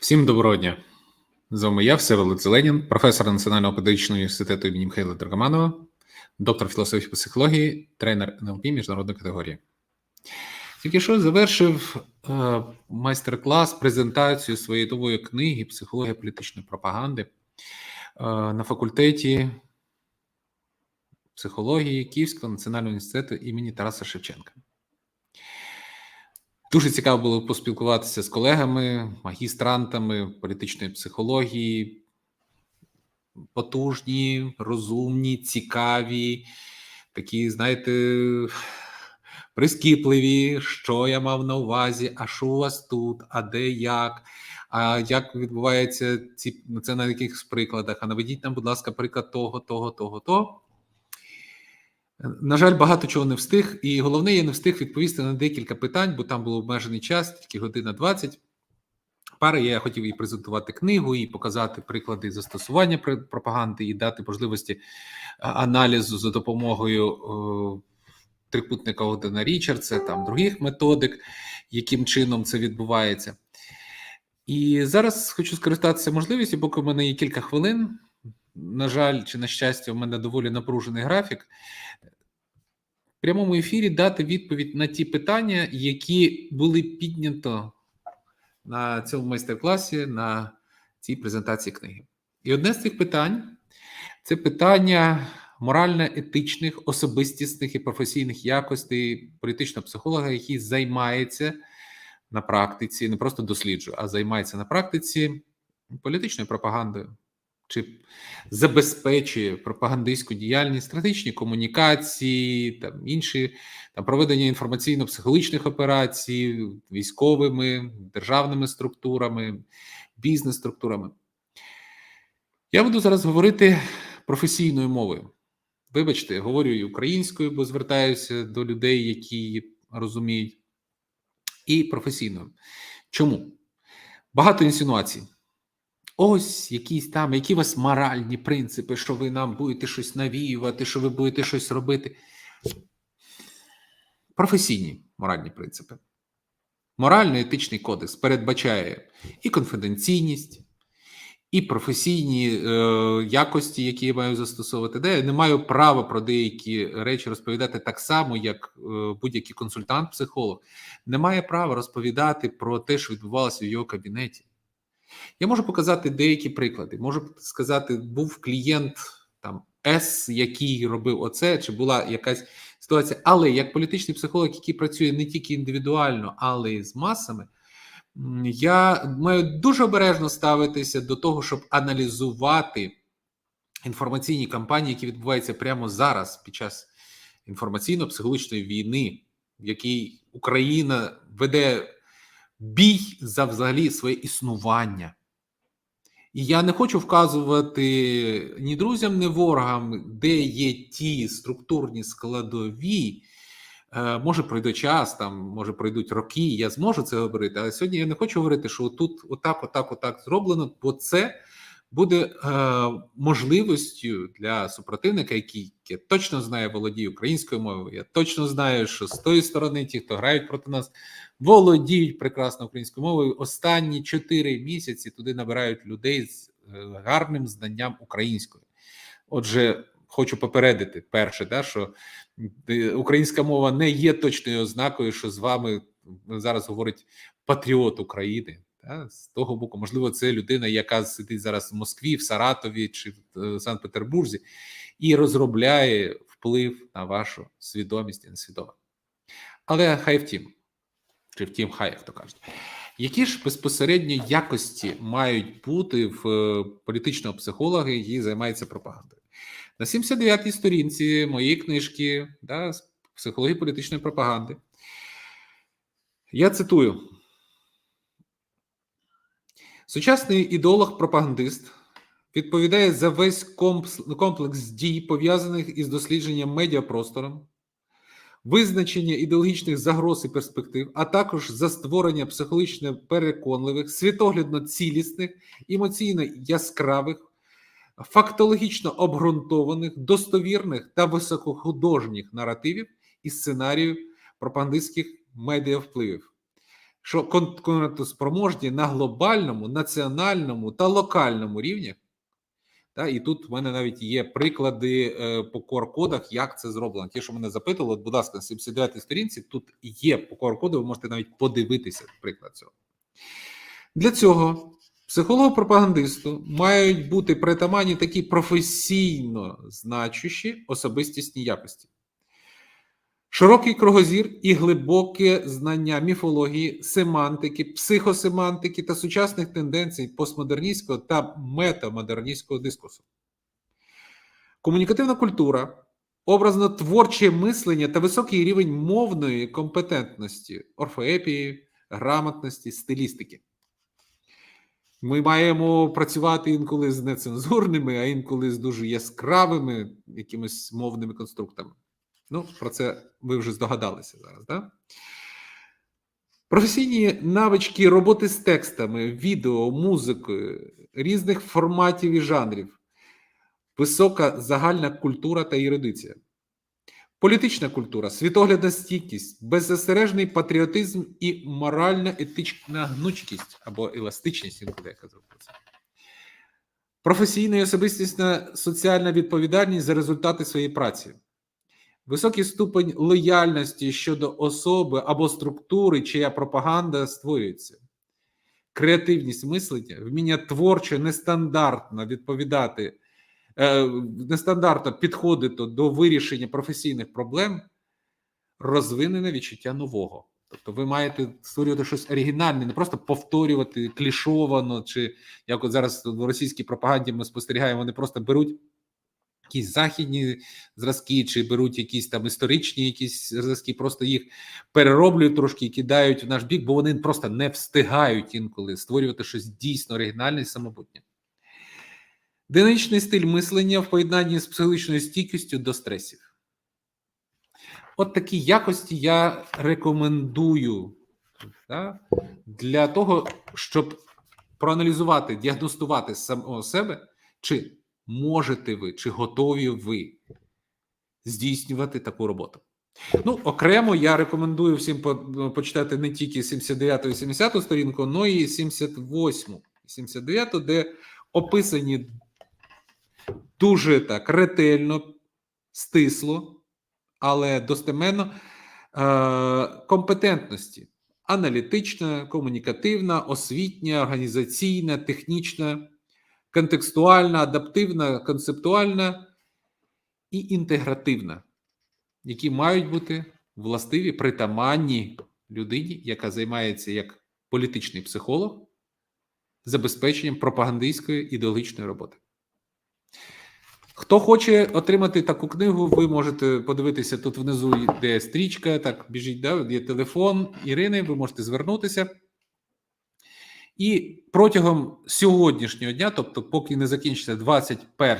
Всім доброго дня. З вами я, Всеволод Зеленін, професор Національного педагогічного університету імені Михайла Драгоманова, доктор філософії психології, тренер НЛП міжнародної категорії. Тільки що завершив е, майстер-клас, презентацію своєї нової книги Психологія політичної пропаганди е, на факультеті психології Київського національного університету імені Тараса Шевченка. Дуже цікаво було поспілкуватися з колегами, магістрантами політичної психології, потужні, розумні, цікаві, такі, знаєте, прискіпливі, що я мав на увазі, а що у вас тут, а де як, а як відбувається ці це на якихось прикладах? А наведіть нам, будь ласка, приклад того, того, того, того. На жаль, багато чого не встиг, і головне, я не встиг відповісти на декілька питань, бо там був обмежений час, тільки година 20. Пари я хотів і презентувати книгу, і показати приклади застосування пропаганди, і дати можливості аналізу за допомогою о, трикутника Одена Річардса, там других методик, яким чином це відбувається. І зараз хочу скористатися можливістю, поки в мене є кілька хвилин. На жаль, чи на щастя, в мене доволі напружений графік. Прямому ефірі дати відповідь на ті питання, які були піднято на цьому майстер-класі на цій презентації книги. І одне з цих питань це питання морально-етичних, особистісних і професійних якостей політичного психолога, який займається на практиці, не просто досліджує, а займається на практиці політичною пропагандою чи забезпечує пропагандистську діяльність, стратегічні комунікації, там інші там проведення інформаційно-психологічних операцій військовими, державними структурами, бізнес-структурами. Я буду зараз говорити професійною мовою. Вибачте, говорю і українською, бо звертаюся до людей, які розуміють, і професійною. Чому? Багато інсинуацій. Ось якісь там, які у вас моральні принципи, що ви нам будете щось навіювати, що ви будете щось робити. Професійні моральні принципи. Морально-етичний кодекс передбачає і конфіденційність, і професійні е, якості, які я маю застосовувати. Де я не маю права про деякі речі розповідати так само, як е, будь-який консультант-психолог, не має права розповідати про те, що відбувалося в його кабінеті. Я можу показати деякі приклади. Можу сказати, був клієнт там С, який робив оце, чи була якась ситуація. Але як політичний психолог, який працює не тільки індивідуально, але й з масами, я маю дуже обережно ставитися до того, щоб аналізувати інформаційні кампанії, які відбуваються прямо зараз під час інформаційно-психологічної війни, в якій Україна веде бій за взагалі своє існування. І я не хочу вказувати ні друзям, ні ворогам, де є ті структурні складові. Е, може, пройде час, там, може, пройдуть роки, я зможу це говорити. Але сьогодні я не хочу говорити, що тут отак, отак, отак зроблено, бо це буде е, можливістю для супротивника, який я точно знає, володіє українською мовою. Я точно знаю, що з тої сторони, ті, хто грають проти нас, володіють прекрасно українською мовою. Останні чотири місяці туди набирають людей з е, гарним знанням української. Отже, хочу попередити перше, да, що українська мова не є точною ознакою, що з вами зараз говорить патріот України. З того боку, можливо, це людина, яка сидить зараз в Москві, в Саратові чи в е, Санкт-Петербурзі, і розробляє вплив на вашу свідомість і несвідомо. Але хай втім, чи втім, хай як то кажуть. Які ж безпосередньо якості мають бути в е, політичного психолога, який займається пропагандою? На 79-й сторінці моєї книжки да, психології політичної пропаганди. Я цитую. Сучасний ідеолог-пропагандист відповідає за весь комплекс дій, пов'язаних із дослідженням медіапростором, визначення ідеологічних загроз і перспектив, а також за створення психологічно переконливих, світоглядно цілісних, емоційно яскравих, фактологічно обґрунтованих, достовірних та високохудожніх наративів і сценаріїв пропагандистських медіавпливів що конкурентоспроможні на глобальному, національному та локальному рівнях. Та, і тут в мене навіть є приклади е, по QR-кодах, як це зроблено. Ті, що мене запитували, будь ласка, на 79 сторінці, тут є по QR-коду, ви можете навіть подивитися приклад цього. Для цього психологу-пропагандисту мають бути притаманні такі професійно значущі особистісні якості. Широкий кругозір і глибоке знання міфології, семантики, психосемантики та сучасних тенденцій постмодерністського та метамодерністського дискурсу. Комунікативна культура, образно-творче мислення та високий рівень мовної компетентності, орфоепії, грамотності, стилістики. Ми маємо працювати інколи з нецензурними, а інколи з дуже яскравими якимись мовними конструктами. Ну, про це ви вже здогадалися зараз, да? Професійні навички роботи з текстами, відео, музикою, різних форматів і жанрів, висока загальна культура та ерудиція, політична культура, світоглядна стійкість, беззастережний патріотизм і моральна етична гнучкість або еластичність, інколи я казав про це. Професійна і особистісна соціальна відповідальність за результати своєї праці високий ступень лояльності щодо особи або структури, чия пропаганда створюється, креативність мислення, вміння творче, нестандартно відповідати, е, нестандартно підходити до вирішення професійних проблем, розвинене відчуття нового. Тобто ви маєте створювати щось оригінальне, не просто повторювати клішовано, чи як от зараз в російській пропаганді ми спостерігаємо, вони просто беруть якісь західні зразки, чи беруть якісь там історичні якісь зразки, просто їх перероблюють трошки і кидають в наш бік, бо вони просто не встигають інколи створювати щось дійсно оригінальне і самобутнє. Динамічний стиль мислення в поєднанні з психологічною стійкістю до стресів. От такі якості я рекомендую да, для того, щоб проаналізувати, діагностувати самого себе, чи можете ви, чи готові ви здійснювати таку роботу. Ну, окремо я рекомендую всім почитати не тільки 79 і 70 сторінку, але і 78 і 79, де описані дуже так ретельно, стисло, але достеменно е, компетентності. Аналітична, комунікативна, освітня, організаційна, технічна, контекстуальна, адаптивна, концептуальна і інтегративна, які мають бути властиві притаманні людині, яка займається як політичний психолог, забезпеченням пропагандистської ідеологічної роботи. Хто хоче отримати таку книгу, ви можете подивитися тут внизу, де стрічка, так біжіть, да, є телефон Ірини, ви можете звернутися. І протягом сьогоднішнього дня, тобто, поки не закінчиться 21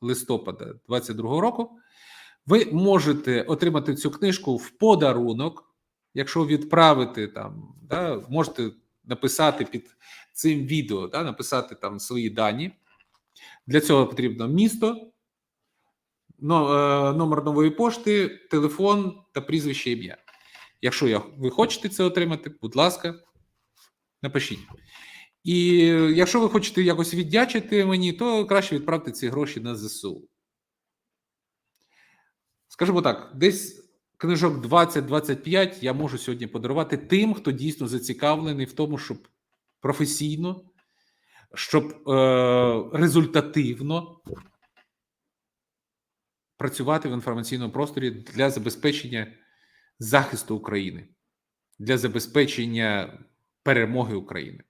листопада 2022 року, ви можете отримати цю книжку в подарунок. Якщо відправити там, да, можете написати під цим відео, да, написати там свої дані. Для цього потрібно місто, е, номер нової пошти, телефон та прізвище ім'я. Якщо ви хочете це отримати, будь ласка, напишіть. І якщо ви хочете якось віддячити мені, то краще відправте ці гроші на ЗСУ. Скажімо так, десь книжок 20-25 я можу сьогодні подарувати тим, хто дійсно зацікавлений в тому, щоб професійно щоб е, результативно працювати в інформаційному просторі для забезпечення захисту України, для забезпечення перемоги України.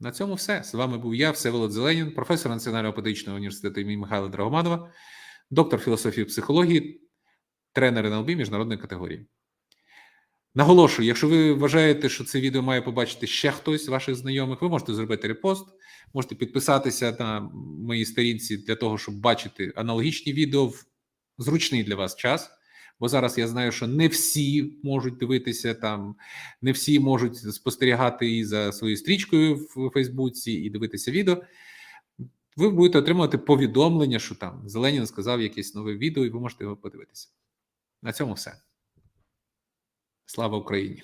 На цьому все. З вами був я, Всеволод Зеленін, професор Національного педагогічного університету імені Михайла Драгоманова, доктор філософії і психології, тренер НЛБ міжнародної категорії. Наголошую, якщо ви вважаєте, що це відео має побачити ще хтось з ваших знайомих, ви можете зробити репост, можете підписатися на моїй сторінці для того, щоб бачити аналогічні відео в зручний для вас час. Бо зараз я знаю, що не всі можуть дивитися там, не всі можуть спостерігати і за своєю стрічкою в Фейсбуці і дивитися відео. Ви будете отримувати повідомлення, що там Зеленін сказав якесь нове відео, і ви можете його подивитися. На цьому все. Слава Україні!